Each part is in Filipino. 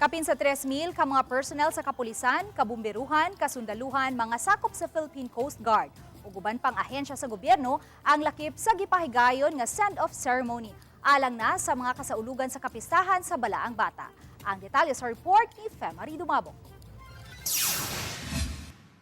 Kapin sa 3,000 ka mga personnel sa kapulisan, kabumberuhan, kasundaluhan, mga sakop sa Philippine Coast Guard ug uban pang ahensya sa gobyerno ang lakip sa gipahigayon nga send-off ceremony alang na sa mga kasaulugan sa kapistahan sa Balaang Bata. Ang detalye sa report ni Femari Dumabok.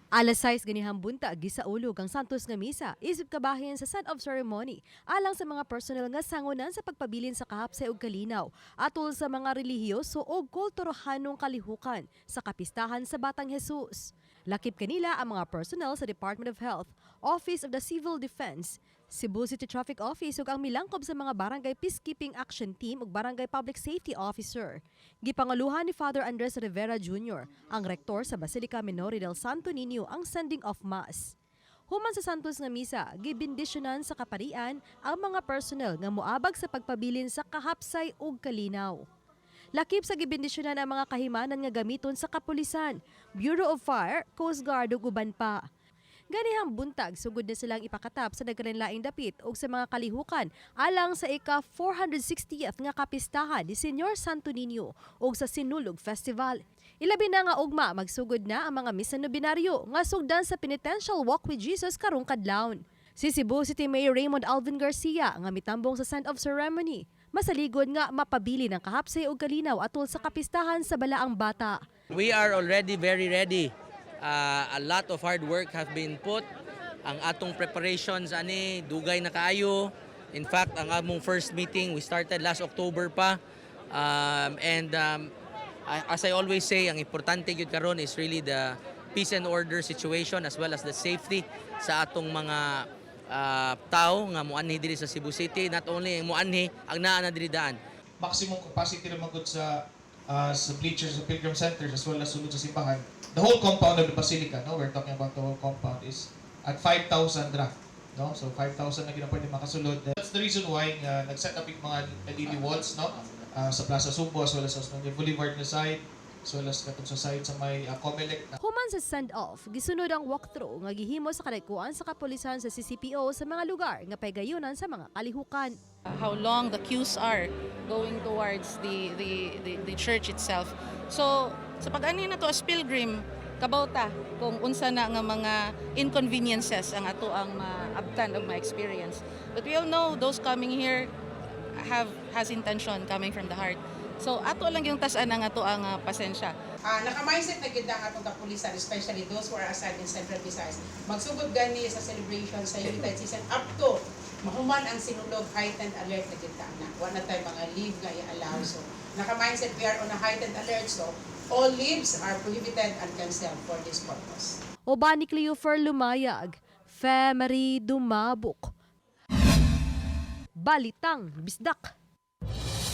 Alas 6 ganihang bunta gisaulog ang Santos nga misa. Isip kabahin sa send-off ceremony. Alang sa mga personel nga sangunan sa pagpabilin sa kahapsay ug kalinaw. Atol sa mga relihiyoso ug kulturohanong kalihukan sa kapistahan sa Batang Jesus. Lakip kanila ang mga personnel sa Department of Health, Office of the Civil Defense, Cebu City Traffic Office ug ang milangkob sa mga Barangay Peacekeeping Action Team ug Barangay Public Safety Officer. Gipangaluhan ni Father Andres Rivera Jr., ang rektor sa Basilica Minori del Santo Niño ang sending of mass. Human sa Santos nga misa, gibindisyonan sa kaparian ang mga personnel nga moabag sa pagpabilin sa kahapsay ug kalinaw. Lakip sa gibindisyonan ang mga kahimanan nga gamiton sa kapulisan, Bureau of Fire, Coast Guard ug uban pa. Ganihang buntag sugod na silang ipakatap sa nagkarinlaing dapit ug sa mga kalihukan alang sa ika 460th nga kapistahan ni Senyor Santo Niño ug sa Sinulog Festival. Ilabi na nga ugma magsugod na ang mga misa nobinaryo nga sugdan sa Penitential Walk with Jesus karong kadlawon. Si Cebu City Mayor Raymond Alvin Garcia nga mitambong sa send-off ceremony masaligod nga mapabili ng kahapsay ug kalinaw atol sa kapistahan sa Balaang Bata. We are already very ready. Uh, a lot of hard work have been put. Ang atong preparations ani dugay na kaayo. In fact, ang among first meeting we started last October pa. Um, and um, as I always say, ang importante gyud karon is really the peace and order situation as well as the safety sa atong mga uh, tao nga muanhi diri sa Cebu City. Not only muanhi, ang naa na diri daan. maximum capacity naman good sa uh, sa bleachers sa Pilgrim Centers as well as sulod sa simbahan. The whole compound of the Basilica, no? We're talking about the whole compound is at 5,000 ra. No? So 5,000 na ginapwede makasulod. That's the reason why uh, nag-set up yung mga LED walls, no? Uh, sa Plaza Subo as well as sa Osmeña Boulevard na side as well as katong sa side sa may uh, Comelec Human sa send-off, gisunod ang walkthrough nga gihimo sa kadagkuan sa kapulisan sa CCPO sa mga lugar nga pagayunan sa mga kalihukan. how long the queues are going towards the the the, the church itself. So sa pag-ani na to as pilgrim kabauta kung unsa na nga mga inconveniences ang ato ang maabtan of my experience. But we all know those coming here have has intention coming from the heart. So ato lang yung tasan ang ato ang ah, pasensya. Ah, naka-mindset na gid ang atong kapulisan, especially those who are assigned in Central Visayas. Magsugod gani sa celebration sa United Season up to mahuman ang sinulog heightened alert na gid na. Wala tay mga leave nga i-allow. So, naka-mindset we are on a heightened alert. So, all leaves are prohibited and canceled for this purpose. Oba ni Cleofer Lumayag, Femery Dumabok. Balitang Bisdak.